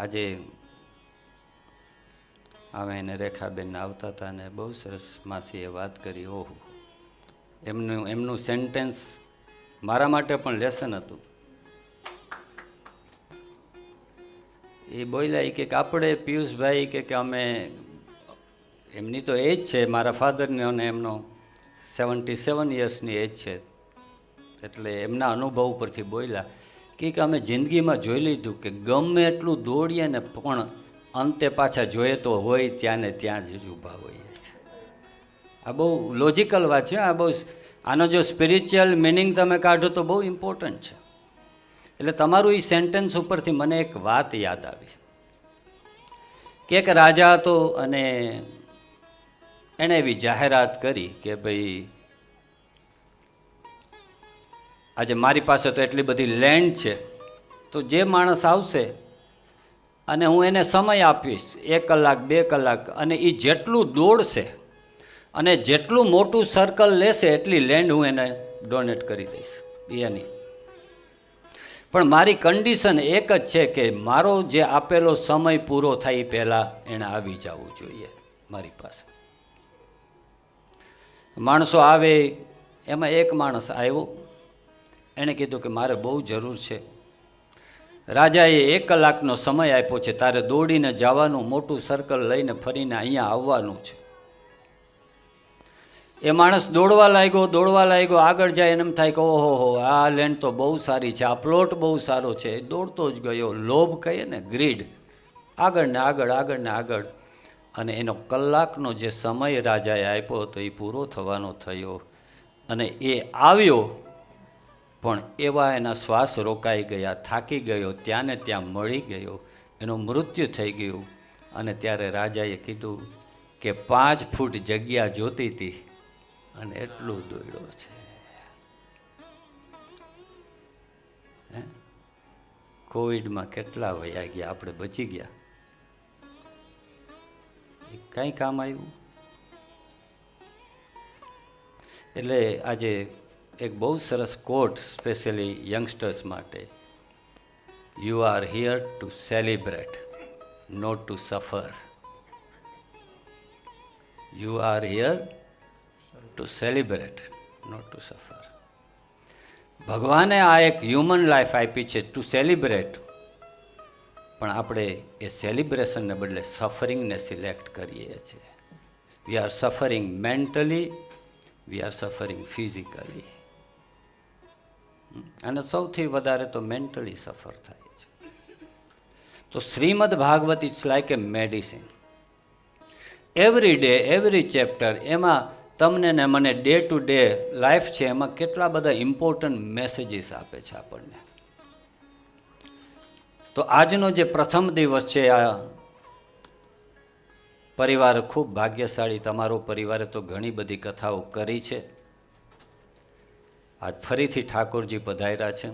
આજે અમે એને રેખાબેન આવતા હતા ને બહુ સરસ માસીએ વાત કરી, ઓહો. એમનું એમનું સેન્ટેન્સ મારા માટે પણ લેસન હતું. એ બોલ્યા કે આપણે પિયુષભાઈ કે કે અમે, એમની તો એજ છે, મારા ફાધરની અને એમનો સેવન્ટી સેવન યર્સની એજ છે. એટલે એમના અનુભવ પરથી બોલ્યા. કે અમે જિંદગીમાં જોઈ લીધું કે ગમે એટલું દોડીએ ને પણ અંતે પાછા જોઈએ તો હોય ત્યાં ને ત્યાં જ ઊભા હોઈએ છે આ બહુ લોજિકલ વાત છે, આ બહુ આનો જો સ્પિરિચ્યુઅલ મિનિંગ તમે કાઢો તો બહુ ઇમ્પોર્ટન્ટ છે. એટલે તમારું એ સેન્ટેન્સ ઉપરથી મને એક વાત યાદ આવી. કે એક રાજા હતો અને એણે એવી જાહેરાત કરી કે ભાઈ આજે મારી પાસે તો એટલી બધી લેન્ડ છે, તો જે માણસ આવશે અને હું એને સમય આપીશ, એક કલાક, બે કલાક, અને એ જેટલું દોડશે અને જેટલું મોટું સર્કલ લેશે, એટલી લેન્ડ હું એને ડોનેટ કરી દઈશ એની પણ મારી કન્ડિશન એક જ છે કે મારો જે આપેલો સમય પૂરો થાય પહેલાં એણે આવી જવું જોઈએ મારી પાસે. માણસો આવે, એમાં એક માણસ આવ્યો એણે કીધું કે મારે બહુ જરૂર છે. રાજાએ એક કલાકનો સમય આપ્યો છે, તારે દોડીને જવાનું મોટું સર્કલ લઈને ફરીને અહીંયા આવવાનું છે. એ માણસ દોડવા લાગ્યો દોડવા લાગ્યો, આગળ જાય એમ થાય કે ઓહો હો, આ લેન્ડ તો બહુ સારી છે, આ પ્લોટ બહુ સારો છે. દોડતો જ ગયો, લોભ કહીએ ને ગ્રીડ આગળ ને આગળ આગળ ને આગળ. અને એનો કલાકનો જે સમય રાજાએ આપ્યો હતો, એ પૂરો થવાનો થયો. અને એ આવ્યો પણ એવા એના શ્વાસ રોકાઈ ગયા, થાકી ગયો, ત્યાં ને ત્યાં મળી ગયો. એનું મૃત્યુ થઈ ગયું. અને ત્યારે રાજાએ કીધું કે પાંચ ફૂટ જગ્યા જોતી હતી અને એટલું દોડ્યો છે? કોવિડમાં કેટલા વયા ગયા? આપણે બચી ગયા. કાંઈ કામ આવ્યું? એટલે આજે એક બહુ સરસ કોટ સ્પેશિયલી યંગસ્ટર્સ માટે. You are here to celebrate not to suffer you are here to celebrate not to suffer ભગવાને આ એક હ્યુમન લાઈફ આપી છે ટુ સેલિબ્રેટ પણ આપણે એ સેલિબ્રેશનને બદલે સફરિંગને સિલેક્ટ કરીએ છીએ. We are suffering mentally we are suffering physically અને સૌથી વધારે તો મેન્ટલી સફર થાય છે. તો Shrimad Bhagavat it's like a medicine every day every chapter એમાં તમને ને મને ડે ટુ ડે લાઈફ છે, એમાં કેટલા બધા ઇમ્પોર્ટન્ટ મેસેજીસ આપે છે આપણને. તો આજનો જે પ્રથમ દિવસ છે, આ પરિવાર ખૂબ ભાગ્યશાળી, તમારો પરિવારે તો ઘણી બધી કથાઓ કરી છે. આજ ફરીથી ઠાકોરજી પધાર્યા છે.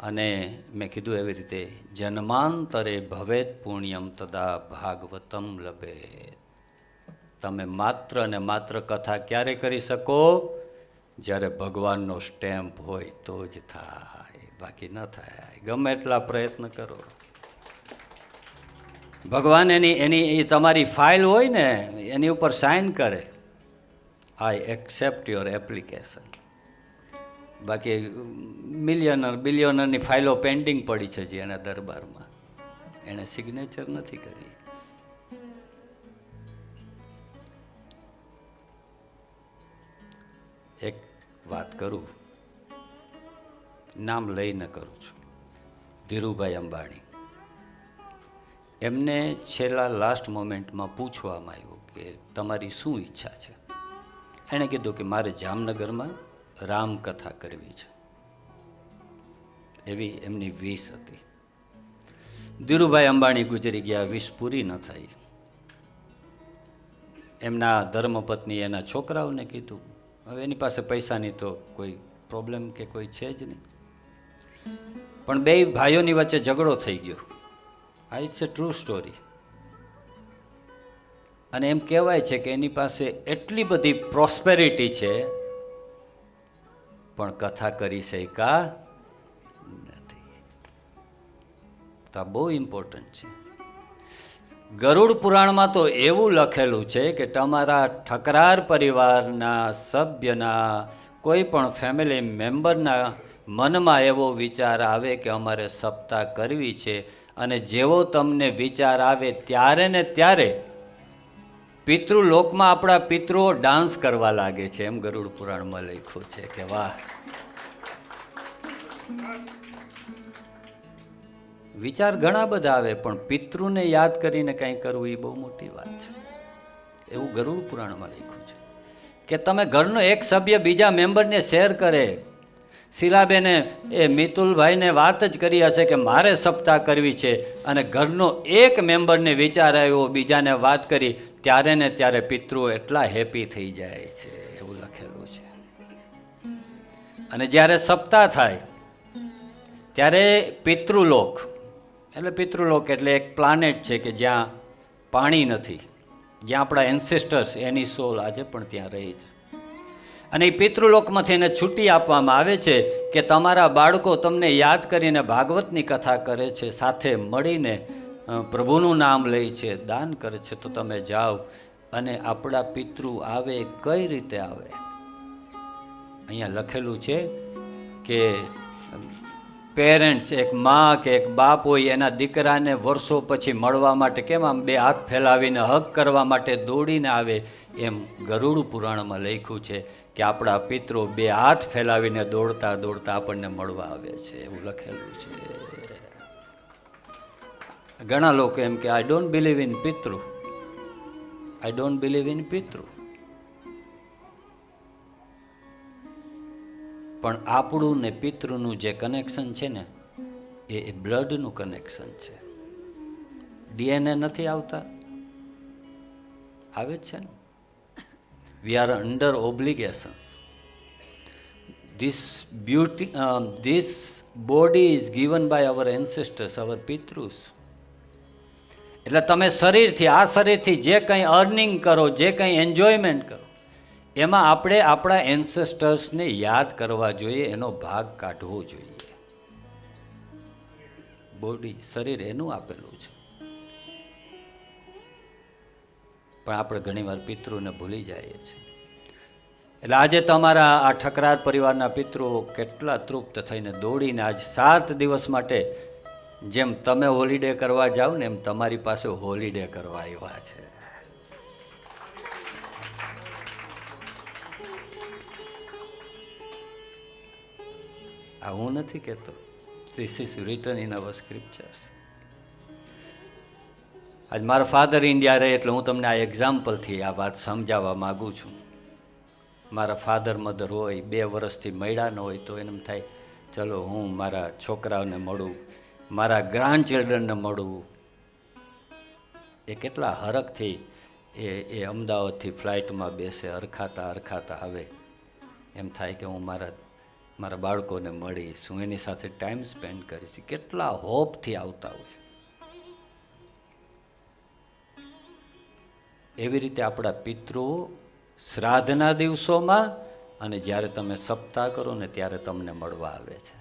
અને મેં કીધું એવી રીતે, જન્માંતરે ભવેત પુણ્યમ તદા ભાગવતમ લભે તમે માત્ર ને માત્ર કથા ક્યારે કરી શકો? જ્યારે ભગવાનનો સ્ટેમ્પ હોય તો જ થાય. બાકી ન થાય. ગમે એટલા પ્રયત્ન કરો. ભગવાન એની એની, એ તમારી ફાઇલ હોય ને, એની ઉપર સાઇન કરે. આઈ એક્સેપ્ટ યોર એપ્લિકેશન બાકી મિલિયનર બિલિયનરની ફાઇલો પેન્ડિંગ પડી છે જે એના દરબારમાં. એણે સિગ્નેચર નથી કરી. એક વાત કરું? નામ લઈને કરું છું. ધીરુભાઈ અંબાણી. એમને છેલ્લા લાસ્ટ મોમેન્ટમાં પૂછવામાં આવ્યું કે તમારી શું ઈચ્છા છે? એણે કીધું કે મારે જામનગરમાં રામકથા કરવી છે. એવી એમની વીસ હતી. ધીરુભાઈ અંબાણી ગુજરી ગયા વીસ પૂરી ન થઈ. એમના ધર્મપત્ની એના છોકરાઓને કીધું, હવે એની પાસે પૈસાની તો કોઈ પ્રોબ્લેમ કે કોઈ છે જ નહીં. પણ બે ભાઈઓની વચ્ચે ઝઘડો થઈ ગયો. આ ઇટ્સ એ ટ્રુ સ્ટોરી. અને એમ કહેવાય છે કે એની પાસે એટલી બધી પ્રોસ્પેરિટી છે પણ કથા કરી શક્યા નથી. તો બહુ ઇમ્પોર્ટન્ટ છે. ગરુડ પુરાણમાં તો એવું લખેલું છે કે તમારા ઠકરાર પરિવારના સભ્યના કોઈ પણ ફેમિલી મેમ્બરના મનમાં એવો વિચાર આવે કે અમારે સપ્તાહ કરવી છે અને જેવો તમને વિચાર આવે ત્યારે ને ત્યારે પિતૃલોકમાં આપણા પિતૃઓ ડાન્સ કરવા લાગે છે એમ ગરુડ પુરાણમાં લખ્યું છે કે વાહ. વિચાર ઘણા બધા આવે, પણ પિતૃને યાદ કરીને કંઈ કરવું એ બહુ મોટી વાત છે. એવું ગરુડ પુરાણમાં લખ્યું છે કે તમે ઘરનો એક સભ્ય બીજા મેમ્બરને શેર કરે. શીલાબેને, એ મિતુલભાઈને વાત જ કરી હશે કે મારે સપ્તાહ કરવી છે. અને ઘરનો એક મેમ્બરને વિચાર આવ્યો, બીજાને વાત કરી ત્યારે ને ત્યારે પિતૃ એટલા હેપી થઈ જાય છે, એવું લખેલું છે. અને જ્યારે સપ્તાહ થાય, ત્યારે પિતૃલોક, એટલે પિતૃલોક એટલે એક પ્લાનેટ છે કે જ્યાં પાણી નથી, જ્યાં આપણા એન્સેસ્ટર્સ એની સોલ આજે પણ ત્યાં રહી છે. અને એ પિતૃલોકમાંથી એને છૂટી આપવામાં આવે છે કે તમારા બાળકો તમને યાદ કરીને ભાગવતની કથા કરે છે, સાથે મળીને પ્રભુનું નામ લે છે, દાન કરે છે, તો તમે જાઓ અને આપણા પિતૃ આવે કઈ રીતે આવે? અહીંયા લખેલું છે કે પેરેન્ટ્સ, એક મા કે એક બાપ હોય, એના દીકરાને વર્ષો પછી મળવા માટે કેમ આમ બે હાથ ફેલાવીને હક કરવા માટે દોડીને આવે? એમ ગરુડ પુરાણમાં લખ્યું છે કે આપણા પિત્રો બે હાથ ફેલાવીને દોડતા દોડતા આપણને મળવા આવે છે, એવું લખેલું છે. ઘણા લોકો એમ કે આઈ ડોન્ટ બિલીવ ઇન પિતૃ. આઈ ડોન્ટ બિલીવ ઇન પિતૃ. પણ આપણું ને પિતૃનું જે કનેક્શન છે ને, એ બ્લડનું કનેક્શન છે. ડીએનએ નથી આવતા? આવે છે ને? We are under obligations this beauty this body is given by our ancestors our પિતૃસ એટલે તમે શરીરથી, આ શરીરથી જે કંઈ અર્નિંગ કરો, જે કંઈ એન્જોયમેન્ટ કરો, એમાં આપણે આપણા એન્સેસ્ટર્સને યાદ કરવા જોઈએ, એનો ભાગ કાઢવો જોઈએ. બોડી શરીર એનું આપેલું છે. પણ આપણે ઘણીવાર પિતૃને ભૂલી જઈએ છીએ. એટલે આજે તમારા આ ઠકરાર પરિવારના પિતૃઓ કેટલા તૃપ્ત થઈને દોડીને આજ સાત દિવસ માટે જેમ તમે હોલિડે કરવા જાઓ ને એમ તમારી પાસે હોલિડે કરવા આવ્યા છે. આ હું નથી કહેતો. This is written in our scriptures આજ મારા ફાધર ઇન્ડિયા રહે એટલે હું તમને આ એક્ઝામ્પલથી આ વાત સમજાવવા માગું છું. મારા ફાધર મધર હોય, બે વર્ષથી મળ્યા ન હોય તો એમ થાય, ચલો હું મારા છોકરાઓને મળું. મારા ગ્રાન્ડ ચિલ્ડ્રનને મળવું. એ કેટલા હરખથી એ એ અમદાવાદથી ફ્લાઇટમાં બેસે અરખાતા અરખાતા આવે એમ થાય કે હું મારા મારા બાળકોને મળીશ. હું એની સાથે ટાઈમ સ્પેન્ડ કરીશ. કેટલા હોપથી આવતા હોય. એવી રીતે આપણા પિતૃઓ શ્રાદ્ધના દિવસોમાં અને જ્યારે તમે સપ્તાહ કરો ને ત્યારે તમને મળવા આવે છે.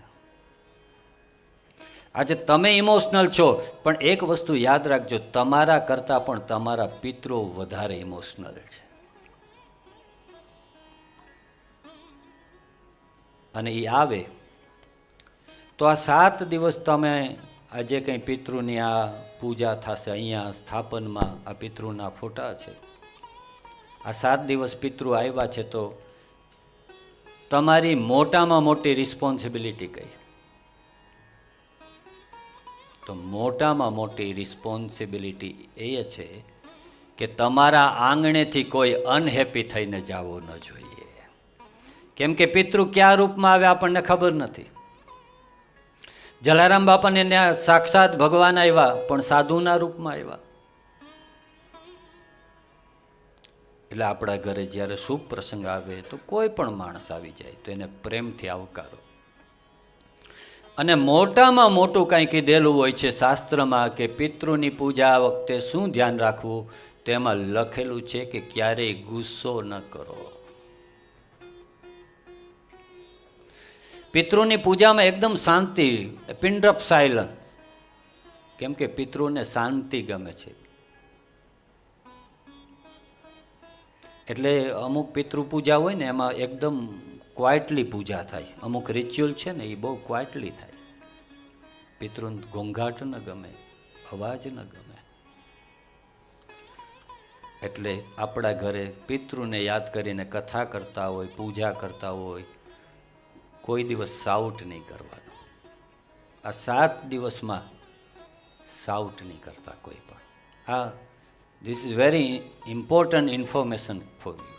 આજે તમે ઇમોશનલ છો, પણ એક વસ્તુ યાદ રાખજો, તમારા કરતાં પણ તમારા પિત્રો વધારે ઇમોશનલ છે. અને એ આવે. તો આ સાત દિવસ તમે આ જે કંઈ પિતૃની આ પૂજા થશે, અહીંયા સ્થાપનમાં આ પિતૃના ફોટા છે. આ સાત દિવસ પિતૃ આવ્યા છે તો તમારી મોટામાં મોટી રિસ્પોન્સિબિલિટી કઈ? તો મોટામાં મોટી રિસ્પોન્સિબિલિટી એ છે કે તમારા આંગણેથી કોઈ અનહેપી થઈને જવું ન જોઈએ. કેમ કે પિતૃ કયા રૂપમાં આવે આપણને ખબર નથી. જલારામ બાપાને ત્યાં સાક્ષાત ભગવાન આવ્યા, પણ સાધુના રૂપમાં આવ્યા. એટલે આપણા ઘરે જ્યારે શુભ પ્રસંગ આવે તો કોઈ પણ માણસ આવી જાય તો એને પ્રેમથી આવકારો. અને મોટામાં મોટું કાંઈ કીધેલું હોય છે શાસ્ત્રમાં કે પિતૃની પૂજા વખતે શું ધ્યાન રાખવું? તેમાં લખેલું છે કે ક્યારેય ગુસ્સો ન કરો. પિતૃની પૂજામાં એકદમ શાંતિ પિંડ ઓફ સાયલન્સ. કેમ કે પિતૃને શાંતિ ગમે છે. એટલે અમુક પિતૃ પૂજા હોય ને એમાં એકદમ ક્વાઇટલી પૂજા થાય. અમુક રિચ્યુઅલ છે ને એ બહુ ક્વાઇટલી થાય. પિતૃન ઘોંઘાટ ન ગમે, અવાજ ન ગમે. એટલે આપણા ઘરે પિતૃને યાદ કરીને કથા કરતા હોય, પૂજા કરતા હોય, કોઈ દિવસ સાઉટ નહીં કરવાનો. આ સાત દિવસમાં સાઉટ નહીં કરતા કોઈ પણ. આ this is very important information for you